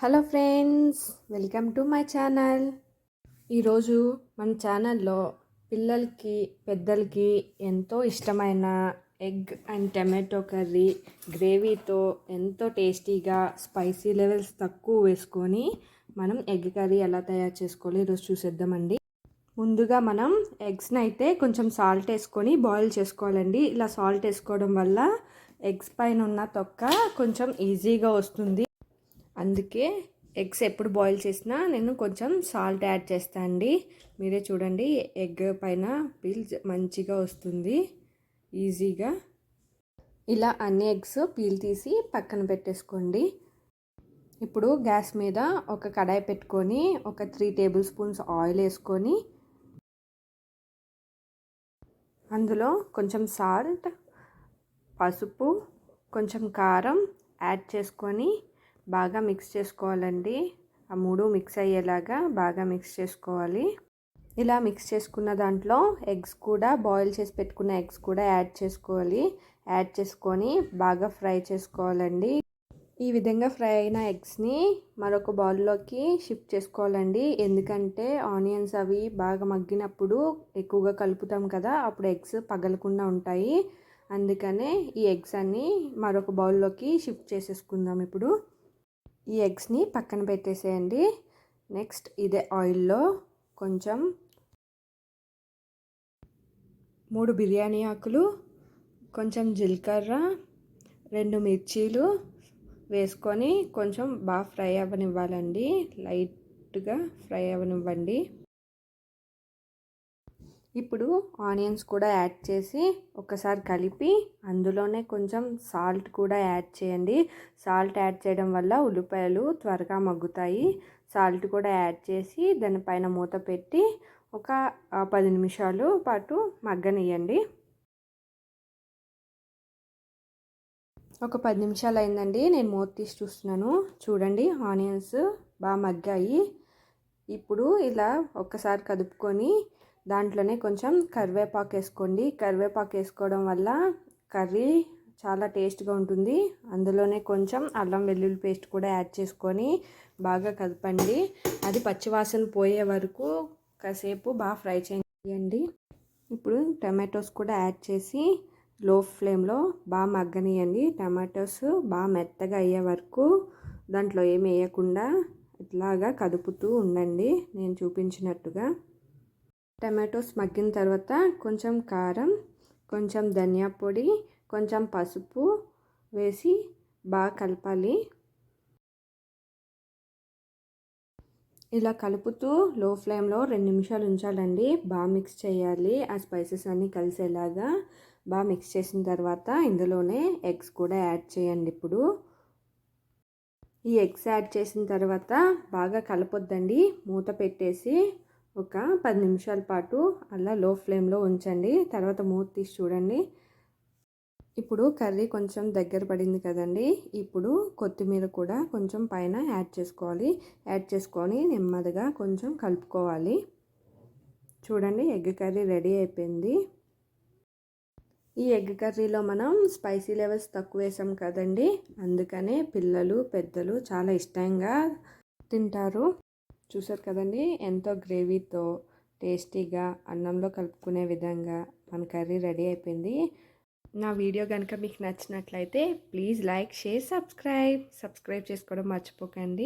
Hello friends welcome to my channel. ఈరోజు మన ఛానల్లో పిల్లలకి పెద్దలకి ఎంతో ఇష్టమైన ఎగ్ అండ్ టమాటో కర్రీ గ్రేవీతో ఎంతో టేస్టీగా స్పైసీ లెవెల్స్ తక్కువ వేసుకొని మనం ఎగ్ కర్రీ ఎలా తయారు చేసుకోవాలి ఈరోజు చూసేద్దామండి. ముందుగా మనం ఎగ్స్ని అయితే కొంచెం సాల్ట్ వేసుకొని బాయిల్ చేసుకోవాలండి. ఇలా సాల్ట్ వేసుకోవడం వల్ల ఎగ్స్ పైన ఉన్న తొక్క కొంచెం ఈజీగా వస్తుంది. అందుకే ఎగ్స్ ఎప్పుడు బాయిల్ చేసినా నేను కొంచెం సాల్ట్ యాడ్ చేస్తాను అండి. మీరే చూడండి ఎగ్ పైన పీల్ మంచిగా వస్తుంది ఈజీగా. ఇలా అన్ని ఎగ్స్ పీల్ తీసి పక్కన పెట్టేసుకోండి. ఇప్పుడు గ్యాస్ మీద ఒక కడాయి పెట్టుకొని ఒక త్రీ టేబుల్ స్పూన్స్ ఆయిల్ వేసుకొని అందులో కొంచెం సాల్ట్ పసుపు కొంచెం కారం యాడ్ చేసుకొని బాగా మిక్స్ చేసుకోవాలండి. ఆ మూడు మిక్స్ అయ్యేలాగా బాగా మిక్స్ చేసుకోవాలి. ఇలా మిక్స్ చేసుకున్న దాంట్లో ఎగ్స్ కూడా బాయిల్ చేసి పెట్టుకున్న ఎగ్స్ కూడా యాడ్ చేసుకోవాలి. యాడ్ చేసుకొని బాగా ఫ్రై చేసుకోవాలండి. ఈ విధంగా ఫ్రై అయిన ఎగ్స్ని మరొక బౌల్లోకి షిఫ్ట్ చేసుకోవాలండి. ఎందుకంటే ఆనియన్స్ అవి బాగా మగ్గినప్పుడు ఎక్కువగా కలుపుతాం కదా అప్పుడు ఎగ్స్ పగలకుండా ఉంటాయి. అందుకనే ఈ ఎగ్స్ అన్ని మరొక బౌల్లోకి షిఫ్ట్ చేసేసుకుందాం ఇప్పుడు. ఈ ఎగ్స్ని పక్కన పెట్టేసేయండి. నెక్స్ట్ ఇదే ఆయిల్లో కొంచెం మూడు బిర్యానీ ఆకులు కొంచెం జీలకర్ర రెండు మిర్చీలు వేసుకొని కొంచెం బాగా ఫ్రై అవ్వనివ్వాలండి. లైట్గా ఫ్రై అవ్వనివ్వండి. ఇప్పుడు ఆనియన్స్ కూడా యాడ్ చేసి ఒకసారి కలిపి అందులోనే కొంచెం సాల్ట్ కూడా యాడ్ చేయండి. సాల్ట్ యాడ్ చేయడం వల్ల ఉల్లిపాయలు త్వరగా మగ్గుతాయి. సాల్ట్ కూడా యాడ్ చేసి దానిపైన మూత పెట్టి ఒక పది నిమిషాలు పాటు మగ్గనియండి ఒక పది నిమిషాలు అయిందండి. నేను మూత తీసి చూస్తున్నాను. చూడండి ఆనియన్స్ బాగా మగ్గాయి. ఇప్పుడు ఇలా ఒక్కసారి కదుపుకొని దాంట్లోనే కొంచెం కరివేపాకు వేసుకోండి. కరివేపాకు వేసుకోవడం వల్ల కర్రీ చాలా టేస్ట్గా ఉంటుంది. అందులోనే కొంచెం అల్లం వెల్లుల్లి పేస్ట్ కూడా యాడ్ చేసుకొని బాగా కదపండి అది పచ్చివాసన పోయే వరకు కాసేపు బాగా ఫ్రై చేయండి. ఇప్పుడు టమాటోస్ కూడా యాడ్ చేసి లో ఫ్లేమ్లో బాగా మగ్గనియండి. టమాటోస్ బాగా మెత్తగా అయ్యే వరకు దాంట్లో ఏమి వేయకుండా ఇట్లాగా కదుపుతూ ఉండండి. నేను చూపించినట్టుగా. టమాటోస్ మగ్గిన తర్వాత కొంచెం కారం కొంచెం ధనియా పొడి కొంచెం పసుపు వేసి బాగా కలపాలి. ఇలా కలుపుతూ లో ఫ్లేమ్లో రెండు నిమిషాలు ఉంచాలండి. బాగా మిక్స్ చేయాలి. ఆ స్పైసెస్ అన్నీ కలిసేలాగా బాగా మిక్స్ చేసిన తర్వాత ఇందులోనే ఎగ్స్ కూడా యాడ్ చేయండి ఇప్పుడు. ఈ ఎగ్స్ యాడ్ చేసిన తర్వాత బాగా కలపొద్దండి. మూత పెట్టేసి ఒక పది నిమిషాల పాటు అలా లో ఫ్లేమ్లో ఉంచండి. తర్వాత మూత తీసి చూడండి. ఇప్పుడు కర్రీ కొంచెం దగ్గర పడింది కదండి. ఇప్పుడు కొత్తిమీర కూడా కొంచెం పైన యాడ్ చేసుకోవాలి. యాడ్ చేసుకొని నెమ్మదిగా కొంచెం కలుపుకోవాలి. చూడండి ఎగ్ కర్రీ రెడీ అయిపోయింది. ఈ ఎగ్ కర్రీలో మనం స్పైసీ లెవెల్స్ తక్కువ వేసాం కదండి. అందుకనే పిల్లలు పెద్దలు చాలా ఇష్టంగా తింటారు. చూసారు కదండి? ఎంతో గ్రేవీతో టేస్టీగా అన్నంలో కలుపుకునే విధంగా మన కర్రీ రెడీ అయిపోయింది. నా వీడియో కనుక మీకు నచ్చినట్లయితే please like share subscribe. Subscribe చేసుకోవడం మర్చిపోకండి.